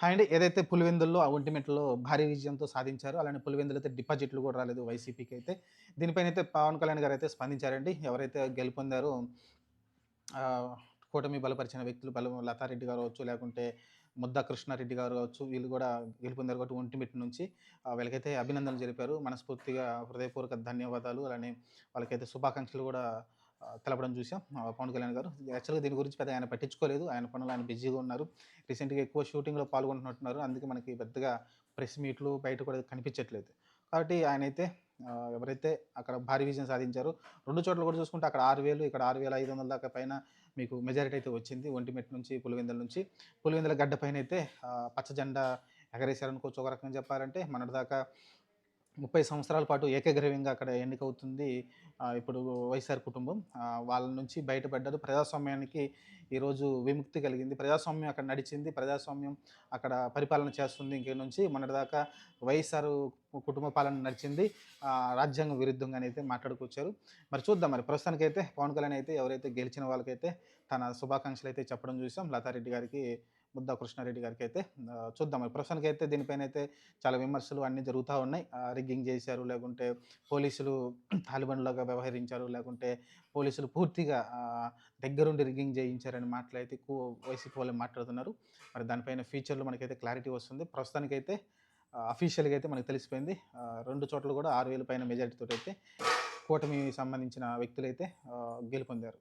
Hi అండి ఏదైతే పులివెందుల్లో ఆ భారీ విజయంతో సాధించారో అలానే పులివెందులు అయితే డిపాజిట్లు కూడా రాలేదు వైసీపీకి అయితే దీనిపైన అయితే పవన్ కళ్యాణ్ గారు అయితే స్పందించారండి. ఎవరైతే గెలుపొందారో కూటమి బలపరిచిన వ్యక్తులు బల లతారెడ్డి గారు కావచ్చు లేకుంటే ముద్దా కృష్ణారెడ్డి గారు కావచ్చు వీళ్ళు కూడా గెలుపొందారు కాబట్టి ఒంటిమిట్ట నుంచి వీళ్ళకైతే అభినందనలు జరిపారు. మనస్ఫూర్తిగా హృదయపూర్వక ధన్యవాదాలు. అలానే వాళ్ళకైతే శుభాకాంక్షలు కూడా తెలపడం చూసాం పవన్ కళ్యాణ్ గారు. యాక్చువల్గా దీని గురించి పెద్ద ఆయన పట్టించుకోలేదు. ఆయన పనులు ఆయన బిజీగా ఉన్నారు. రీసెంట్గా ఎక్కువ షూటింగ్లో పాల్గొంటున్నట్టున్నారు. అందుకే మనకి పెద్దగా ప్రెస్ మీట్లు బయట కూడా కనిపించట్లేదు. కాబట్టి ఆయన అయితే ఎవరైతే అక్కడ భారీ విజయం సాధించారో రెండు చోట్ల కూడా చూసుకుంటే అక్కడ ఆరు వేలు ఇక్కడ ఆరు వేల ఐదు వందల దాకా పైన మీకు మెజారిటీ అయితే వచ్చింది. ఒంటిమెట్ నుంచి పులివెందుల నుంచి. పులివెందుల గడ్డ పైన అయితే పచ్చ జెండా ఎగరేశారనుకోవచ్చు. ఒక రకంగా చెప్పాలంటే మొన్నటిదాకా ముప్పై సంవత్సరాల పాటు ఏకగ్రీవంగా అక్కడ ఎన్నికవుతుంది ఇప్పుడు వైఎస్ఆర్ కుటుంబం. వాళ్ళ నుంచి బయటపడ్డారు ప్రజాస్వామ్యానికి ఈరోజు విముక్తి కలిగింది. ప్రజాస్వామ్యం అక్కడ నడిచింది. ప్రజాస్వామ్యం అక్కడ పరిపాలన చేస్తుంది ఇంకే నుంచి. మొన్నటిదాకా వైఎస్ఆర్ కుటుంబ పాలన నడిచింది. రాజ్యాంగ విరుద్ధంగా అయితే మాట్లాడుకొచ్చారు. మరి చూద్దాం మరి. ప్రస్తుతానికైతే పవన్ కళ్యాణ్ అయితే ఎవరైతే గెలిచిన వాళ్ళకైతే తన శుభాకాంక్షలు అయితే చెప్పడం చూసాం. లతారెడ్డి గారికి ముద్దా కృష్ణారెడ్డి గారికి అయితే చూద్దాం. మరి ప్రస్తుతానికి అయితే దీనిపైన అయితే చాలా విమర్శలు అన్నీ జరుగుతూ ఉన్నాయి. రిగ్గింగ్ చేశారు లేకుంటే పోలీసులు తాలిబన్లాగా వ్యవహరించారు లేకుంటే పోలీసులు పూర్తిగా దగ్గరుండి రిగ్గింగ్ చేయించారని మాటలైతే ఎక్కువ వైసీపీ వాళ్ళు మాట్లాడుతున్నారు. మరి దానిపైన ఫ్యూచర్లో మనకైతే క్లారిటీ వస్తుంది. ప్రస్తుతానికైతే అఫీషియల్గా అయితే మనకు తెలిసిపోయింది. రెండు చోట్ల కూడా ఆరు వేల పైన మెజారిటీతో అయితే కూటమి సంబంధించిన వ్యక్తులైతే గెలుపొందారు.